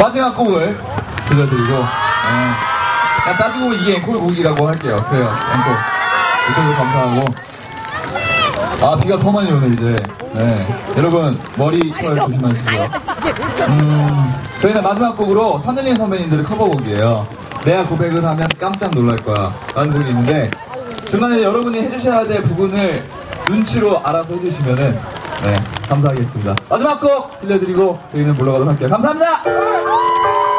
마지막 곡을 들려드리고 네. 따지고 보면 이게 앵콜 곡이라고 할게요. 그래요. 앵콜. 이쪽도 감사하고. 아 비가 더 많이 오네 이제. 네. 여러분 머리털 조심하시고요 음, 저희는 마지막 곡으로 산울림 선배님들의 커버곡이에요. 내가 고백을 하면 깜짝 놀랄 거야. 라는 곡이 있는데 중간에 여러분이 해주셔야 될 부분을 눈치로 알아서 해주시면은 네, 감사하겠습니다. 마지막 곡 들려드리고 저희는 물러가도록 할게요. 감사합니다!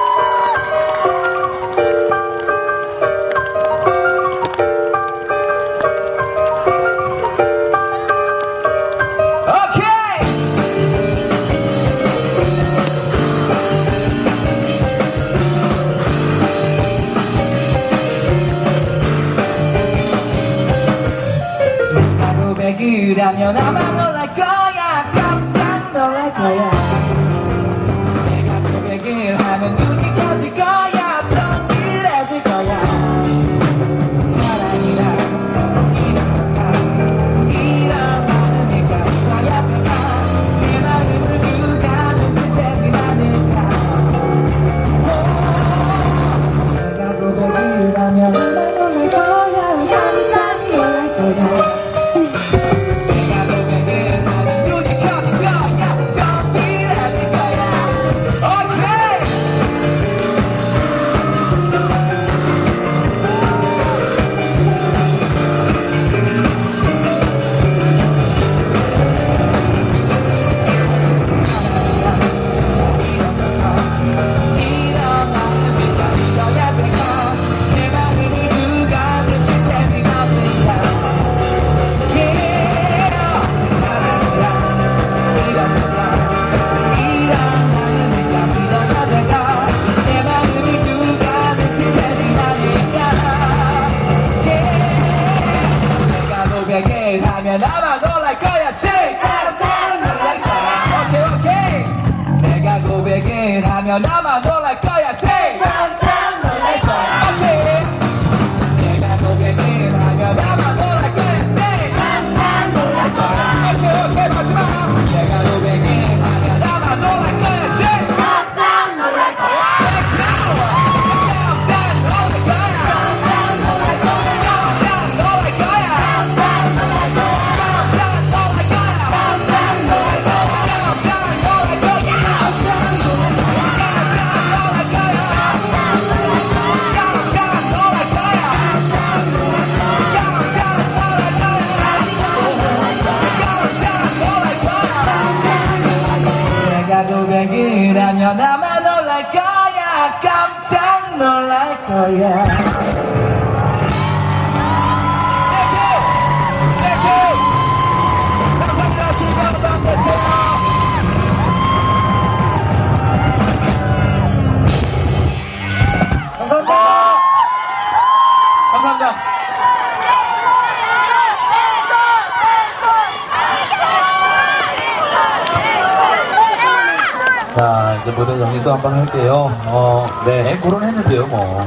그래 그러면 아마 놀랄 거야. 깜짝 놀랄 거야. 내가 고백을 하면 눈이 커질 거야. 동일해질 거야. 사랑이란 이런 이런 마음이가 나였다 내 마음을 누가 눈치채진 않을까. 오. 내가 고백을 하면 아마 놀랄 거야. 하면 아마 놀랄 거야. Say, 놀랄 거야. 오케이 오케이. 내가 고백을 하면 아마 놀랄 거야. Say, 아마 놀랄 거야. 깜짝 놀랄 거야 자, 이제 무대 정리도 한번 할게요. 어, 네, 앵콜은 했는데요, 뭐.